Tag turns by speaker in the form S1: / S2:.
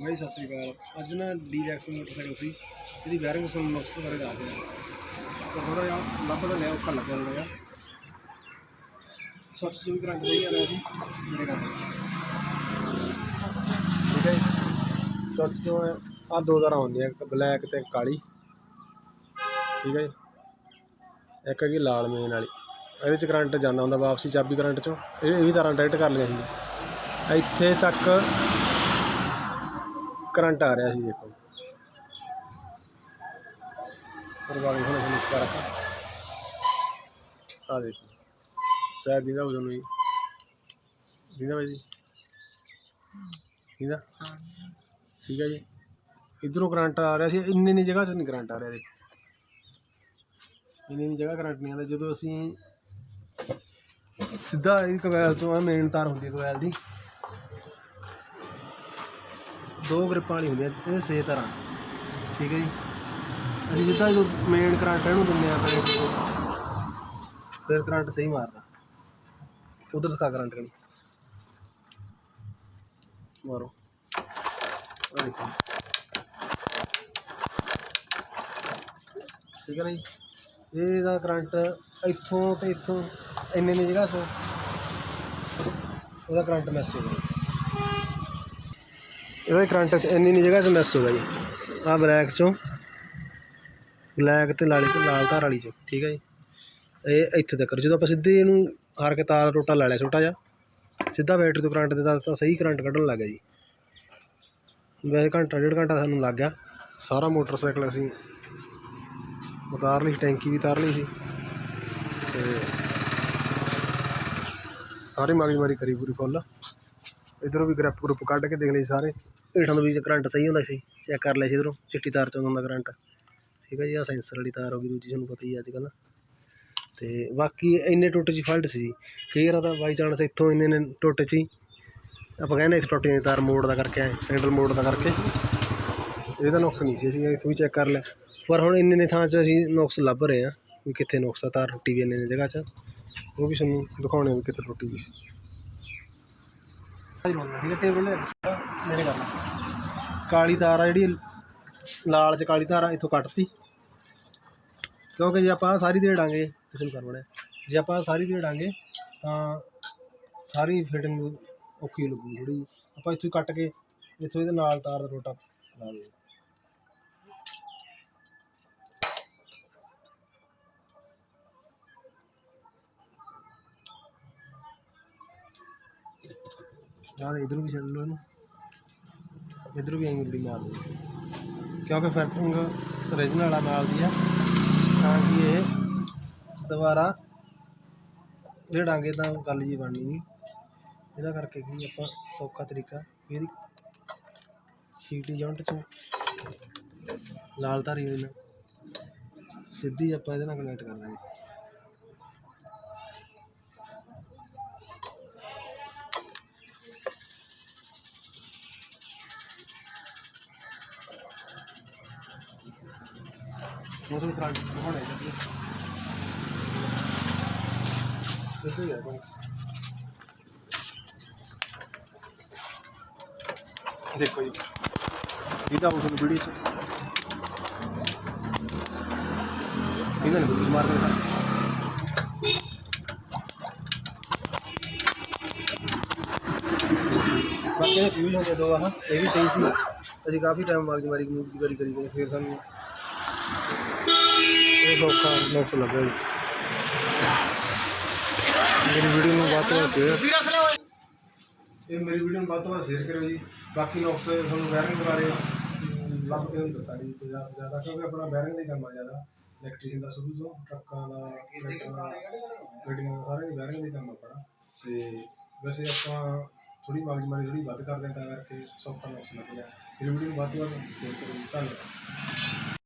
S1: ਬਾਈ, ਸਤਿ ਸ੍ਰੀ ਅਕਾਲ। ਅੱਜ ਨਾ ਡੀਰੈਕਸ ਮੋਟਰਸਾਈਕਲ ਸੀ। ਇਹਦੀ ਬੈਰਿੰਗ ਸੁਣ ਨੁਕਸ ਬਾਰੇ ਦੱਸਦੇ ਆ ਤਾਂ ਥੋੜਾ ਜਿਹਾ ਲੱਭ ਲਿਆ, ਔਖਾ ਲੱਗਿਆ ਥੋੜਾ ਸੱਚ ਜੋ ਕਰੰਟ ਸਹੀ ਆ ਰਿਹਾ ਸੀ। ਮੇਰੇ ਨਾਲ ਠੀਕ ਹੈ ਸੱਚ ਜੋ ਆ ਦੋ ਤਰ੍ਹਾਂ ਹੁੰਦੀਆਂ ਇੱਕ ਬਲੈਕ ਤੇ ਕਾਲੀ। ਠੀਕ ਹੈ ਜੀ। ਇੱਕ ਹੈਗੀ ਲਾਲ ਮੇਨ ਵਾਲੀ। ਇਹਦੇ ਚ ਕਰੰਟ ਜਾਂਦਾ ਹੁੰਦਾ ਵਾਪਸੀ ਚਾਬੀ ਕਰੰਟ ਚੋਂ। ਇਹ ਵੀ ਤਾਰਾਂ ਡਾਇਰੈਕਟ ਕਰ ਲਿਆ ਸੀ। ਇੱਥੇ ਤੱਕ ਕਰੰਟ ਆ ਰਿਹਾ ਸੀ, ਦੇਖੋ। ਪਰਵਾਹ ਨਹੀਂ ਹੋਣਾ ਸਾਨੂੰ ਇਸ ਕਰਕੇ ਆ ਦੇਖੋ, ਸ਼ਾਇਦ ਦੀਦਾ ਹੋ ਜੀ ਦੀਦਾ ਬਾਈ ਜੀ? ਦੀਦਾ? ਠੀਕ ਹੈ ਜੀ। ਇਧਰੋਂ ਕਰੰਟ ਆ ਰਿਹਾ ਸੀ, ਇੰਨੀ ਇੰਨੀ ਜਗ੍ਹਾ 'ਚ ਨਹੀਂ ਕਰੰਟ ਆ ਰਿਹਾ ਦੇਖੋ ਇੰਨੀ ਇੰਨੀ ਜਗ੍ਹਾ ਕਰੰਟ ਨਹੀਂ ਆਉਂਦਾ, ਜਦੋਂ ਅਸੀਂ ਸਿੱਧਾ ਇਹ ਕੋਇਲ ਤੋਂ ਆ ਮੇਨ ਤਾਰ ਹੁੰਦੀ ਹੈ ਕੋਇਲ ਦੀ। ਦੋ ਗ੍ਰਿਪਾਂ ਵਾਲੀ ਹੁੰਦੀਆਂ ਇਹਦੇ ਛੇ ਤਰ੍ਹਾਂ ਠੀਕ ਹੈ ਜੀ? ਅਸੀਂ ਸਿੱਧਾ ਜਦੋਂ ਮੇਨ ਕਰੰਟ ਇਹਨੂੰ ਦਿੰਦੇ ਆ ਕਰੰਟ ਫਿਰ ਕਰੰਟ ਸਹੀ ਮਾਰਦਾ ਉਧਰ ਦਿਖਾ ਕਰੰਟ ਕਣੀ ਮਾਰੋ। ਆਹ ਦੇਖੋ। ਠੀਕ ਹੈ ਨਾ ਜੀ? ਇਹਦਾ ਕਰੰਟ ਇੱਥੋਂ ਤੇ ਇੱਥੋਂ, ਇੰਨੇ ਇੰਨੀ ਜਗ੍ਹਾ ਤੋਂ। ਉਹਦਾ ਕਰੰਟ ਮੈਸੇਜ ਹੋ ਗਿਆ। ਇਹਦਾ ਕਰੰਟ ਚ ਇੰਨੀ ਨਹੀਂ ਜਗ੍ਹਾ 'ਚ ਮੈਸ ਹੋ ਗਿਆ ਜੀ। ਆਹ ਬਲੈਕ ਚੋਂ ਬਲੈਕ ਤੇ ਲਾਲੀ ਤੇ ਲਾਲ ਧਾਰ ਵਾਲੀ ਚੋਂ, ਠੀਕ ਹੈ ਜੀ। ਇਹ ਇੱਥੇ ਤੱਕ, ਜਦੋਂ ਆਪਾਂ ਸਿੱਧੇ ਇਹਨੂੰ ਹਾਰ ਕੇ ਤਾਰ ਟੋਟਾ ਲਾ ਲਿਆ, ਛੋਟਾ ਜਿਹਾ। ਸਿੱਧਾ ਬੈਟਰੀ ਤੋਂ ਕਰੰਟ ਦਿੱਤਾ, ਤਾਂ ਸਹੀ ਕਰੰਟ ਕੱਢਣ ਲੱਗ ਗਿਆ ਜੀ। ਵੈਸੇ ਘੰਟਾ, ਡੇਢ ਘੰਟਾ ਸਾਨੂੰ ਲੱਗ ਗਿਆ। ਸਾਰਾ ਮੋਟਰਸਾਈਕਲ ਅਸੀਂ ਉਤਾਰ ਲਈ, ਟੈਂਕੀ ਵੀ ਉਤਾਰ ਲਈ ਸੀ। ਤੇ ਸਾਰੇ ਮਾਰੀ ਮਾਰੀ ਕਰੀ ਪੂਰੀ ਫੁੱਲ ਇਧਰੋਂ ਵੀ ਗ੍ਰੈਪ ਗਰੁੱਪ ਕੱਢ ਕੇ ਦੇਖ ਲਈ ਸਾਰੇ। ਹੇਠਾਂ ਤੋਂ ਵੀ ਕਰੰਟ ਸਹੀ ਹੁੰਦਾ ਸੀ ਚੈੱਕ ਕਰ ਲਿਆ ਸੀ ਇਧਰੋਂ, ਚਿੱਟੀ ਤਾਰ ਚੋਂ ਹੁੰਦਾ ਕਰੰਟ। ਠੀਕ ਹੈ ਜੀ ਆ ਸੈਂਸਰ ਵਾਲੀ ਤਾਰ ਹੋ ਗਈ ਦੂਜੀ, ਤੁਹਾਨੂੰ ਪਤਾ ਹੀ ਅੱਜ ਕੱਲ੍ਹ ਤੇ ਬਾਕੀ ਇੰਨੇ ਟੁੱਟ ਜੀ ਫਾਲਟ ਸੀ। ਕਈ ਵਾਰ ਤਾਂ ਬਾਈ ਚਾਂਸ ਇੱਥੋਂ ਇੰਨੇ ਨੇ ਟੁੱਟ ਚ ਹੀ। ਆਪਾਂ ਕਹਿੰਦੇ ਇੱਥੇ ਟੁੱਟ ਦੀ ਤਾਰ ਮੋੜ ਦਾ ਕਰਕੇ ਹੈਂਡਲ ਮੋੜ ਦਾ ਕਰਕੇ। ਇਹਦਾ ਨੁਕਸ ਨਹੀਂ ਸੀ, ਅਸੀਂ ਇੱਥੋਂ ਵੀ ਚੈੱਕ ਕਰ ਲਿਆ। ਪਰ ਹੁਣ ਇੰਨੇ ਨੇ ਥਾਂ 'ਚ ਅਸੀਂ ਨੁਕਸ ਲੱਭ ਰਹੇ ਹਾਂ, ਵੀ ਕਿੱਥੇ ਨੁਕਸ ਆ, ਤਾਰ ਟੁੱਟੀ ਵੀ ਇੰਨੇ ਨੇ ਜਗ੍ਹਾ 'ਚ। ਉਹ ਵੀ ਸਾਨੂੰ ਦਿਖਾਉਣੇ ਆ ਵੀ ਕਿੱਥੇ ਟੁੱਟੀ ਵੀ ਸੀ। ਠੀਕ ਹੈ ਟੇਬਲ ਮੇਰੇ ਕਰਨਾ ਕਾਲੀ ਤਾਰ ਆ ਜਿਹੜੀ, ਲਾਲ ਚ ਕਾਲੀ ਤਾਰ ਆ, ਇੱਥੋਂ ਕੱਟਤੀ। ਕਿਉਂਕਿ ਜੇ ਆਪਾਂ ਸਾਰੀ ਦੇੜਾਂਗੇ ਕਿਸੇ ਨੂੰ ਕਰ ਬੜਿਆ ਜੇ ਆਪਾਂ ਸਾਰੀ ਦੇੜਾਂਗੇ ਤਾਂ ਸਾਰੀ ਫਿਟਿੰਗ ਔਖੀ ਲੱਗੂ ਥੋੜੀ ਆਪਾਂ ਇੱਥੋਂ ਹੀ ਕੱਟ ਕੇ, ਇੱਥੋਂ ਇਹਦੇ ਨਾਲ ਤਾਰ ਦਾ ਟੋਟਾ ਲਾ ਦੇ ਯਾਰ ਇਧਰ ਵੀ ਚੱਲ ਲੋ ਇਹਨੂੰ। ਇਧਰ ਵੀ ਐਂ ਗੁੱਡੀ ਮਾਰ ਦੋ ਕਿਉਂਕਿ ਫਿਟਿੰਗ ਓਰੀਜਨਲ ਵਾਲਾ ਮਾਲ ਦੀ ਆ। ਤਾਂ ਕਿ ਇਹ ਦੁਬਾਰਾ ਜਿਹੜਾਂਗੇ ਤਾਂ ਗੱਲ ਜੀ ਬਣਨੀ ਨਹੀਂ। ਇਹਦਾ ਕਰਕੇ ਕੀ ਆਪਾਂ ਸੌਖਾ ਤਰੀਕਾ। ਵੀ ਇਹਦੀ ਸੀਟੀ ਜੌਂਟ ਚੋਂ ਲਾਲ ਧਾਰੀ ਹੋਈ ਨਾਲ ਸਿੱਧੀ ਆਪਾਂ ਇਹਦੇ ਨਾਲ ਕਨੈਕਟ ਕਰ ਦਾਂਗੇ। ਮੌਸਮ ਖਰਾਬ ਹੋਣਾ ਚਾਹੀਦਾ ਸਿੱਧੇ ਜਾ ਬਸ ਦੇਖੋ ਜੀ ਇਹਦਾ ਉਸ ਨੂੰ ਵੀਡੀਓ ਚ ਇਹਨਾਂ ਨੇ ਕੁਝ ਮਾਰ ਦਿੱਤਾ ਬਾਕੀ ਇਹ ਫਿਊਜ਼ ਹੁੰਦੇ ਦੋ ਆਹ ਇਹ ਵੀ ਸਹੀ ਸੀ ਅਸੀਂ ਕਾਫੀ ਟਾਈਮ ਮਾਰ ਬਾਅਦ ਮਾਰੀ ਮੂਵ ਕਰੀ ਕਰੀ ਗਏ ਫਿਰ ਸਾਨੂੰ ਇਹ ਸੌਖਾ ਨੁਕਸ ਲੱਗਾ ਜੀ। ਮੇਰੀ ਵੀਡੀਓ ਨੂੰ ਵੱਧ ਤੋਂ ਵੱਧ ਸ਼ੇਅਰ ਇਹ ਮੇਰੀ ਵੀਡੀਓ ਨੂੰ ਵੱਧ ਤੋਂ ਵੱਧ ਸ਼ੇਅਰ ਕਰਿਓ ਜੀ। ਬਾਕੀ ਨੁਕਸ ਤੁਹਾਨੂੰ ਬੈਰਿੰਗ ਬਾਰੇ ਲੱਭ ਕੇ ਦੱਸਾਂਗੇ ਜੀ ਤੋਂ ਜ਼ਿਆਦਾ ਕਿਉਂਕਿ ਆਪਣਾ ਬੈਰਿੰਗ ਦਾ ਹੀ ਕੰਮ ਆ ਜ਼ਿਆਦਾ। ਇਲੈਕਟ੍ਰੀਸ਼ੀਅਨ ਦਾ ਸ਼ੁਰੂ ਤੋਂ ਟਰੱਕਾਂ ਦਾ ਟਰੈਕਟਰਾਂ ਦਾ ਗੱਡੀਆਂ ਦਾ ਸਾਰੇ ਦੀ ਬੈਰਿੰਗ ਦਾ ਹੀ ਕੰਮ ਆਪਣਾ। ਤੇ ਵੈਸੇ ਆਪਾਂ ਥੋੜੀ ਮਾਰਜ ਮਾਰੀ ਥੋੜੀ ਵੱਧ ਕਰਦੇ ਹਾਂ ਤਾਂ ਕਰਕੇ ਸੌਖਾ ਨੁਕਸ ਲੱਗ ਗਿਆ। ਮੇਰੀ ਵੀਡੀਓ ਨੂੰ ਵੱਧ ਤੋਂ ਵੱਧ ਸ਼ੇਅਰ ਕਰੋ ਧੰਨਵਾਦ।